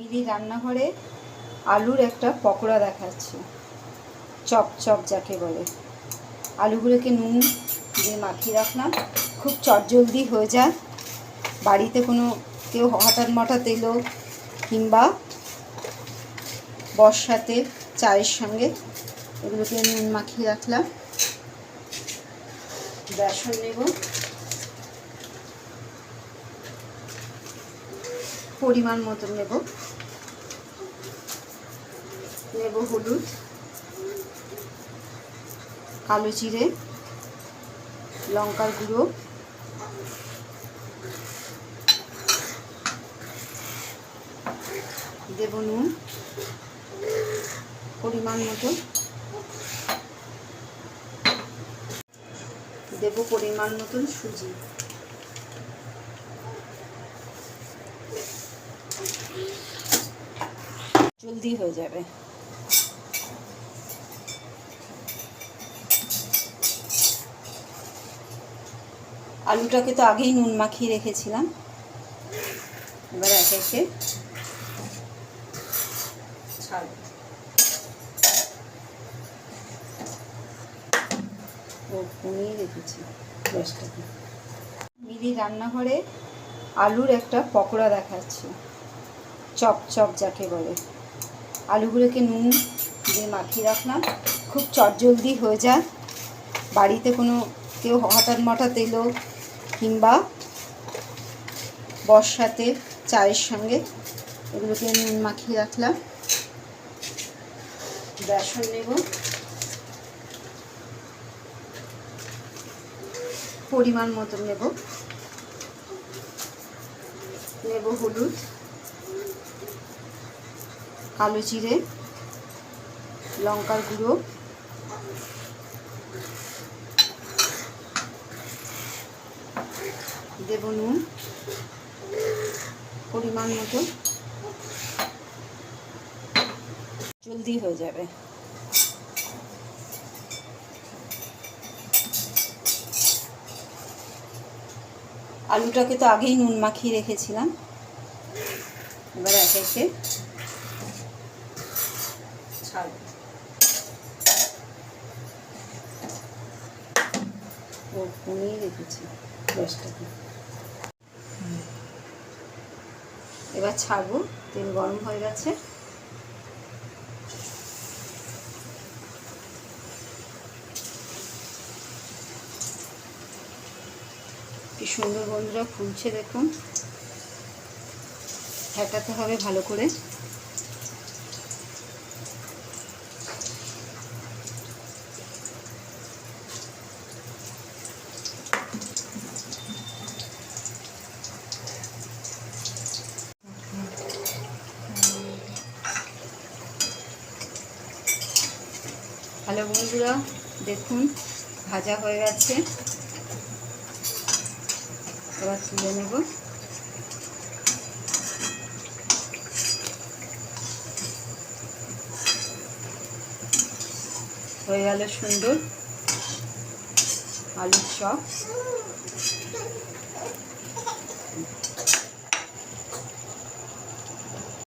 মিলি রান্নাঘরে আলুর একটা পকোড়া দেখাচ্ছি। চপ চপ যাকে বলে। আলুগুলোকে নুন দিয়ে মাখিয়ে রাখলাম। খুব চটজলদি হয়ে যায়। বাড়িতে কোনো কেউ হঠাৎ মঠাৎ এলো কিংবা বর্ষাতে চায়ের সঙ্গে এগুলোকে নুন মাখিয়ে রাখলাম। বেসন নেব। পরিমাণ মতো নেব। নেব হলুদ, কালো জিরে, লঙ্কার গুঁড়ো, দেব নুন, পরিমাণ মতো, দেব পরিমাণ মতন সুজি। জলদি হয়ে যাবে। আলুটাকে তো আগেই নুন মাখিয়ে রেখেছিলাম। এবার একে একে ও রেখেছি মিলি রান্নাঘরে আলুর একটা পকোড়া দেখাচ্ছি। চপ চপ যাকে বলে। আলুগুলোকে নুন দিয়ে মাখিয়ে রাখলাম। খুব চটজলদি হয়ে যায়। বাড়িতে কোনো কেউ হঠাৎ মঠাৎ এলো কিংবা বর্ষাতে চায়ের সঙ্গে এগুলোকে নুন মাখিয়ে রাখলাম। বেসন নেব। পরিমাণ মতো নেব। নেব হলুদ, কালো জিরে, লঙ্কার গুঁড়ো। দেব নুন পরিমাণ মতো। জলদি হয়ে যাবে। আলুটাকে তো আগেই নুন মাখিয়ে রেখেছিলাম। এবার একে একে ছাড়ব। ও কমিয়ে রেখেছি গ্যাসটাকে এবার ছাড়বো, তেল গরম হয়ে গেছে। কি সুন্দর বন্ধুরা ফুলছে দেখুন। ফেটাতে হবে ভালো করে। হ্যালো বন্ধুরা দেখুন ভাজা হয়ে গেছে। এবার তুলে নেব। হয়ে গেল সুন্দর আলুর চপ।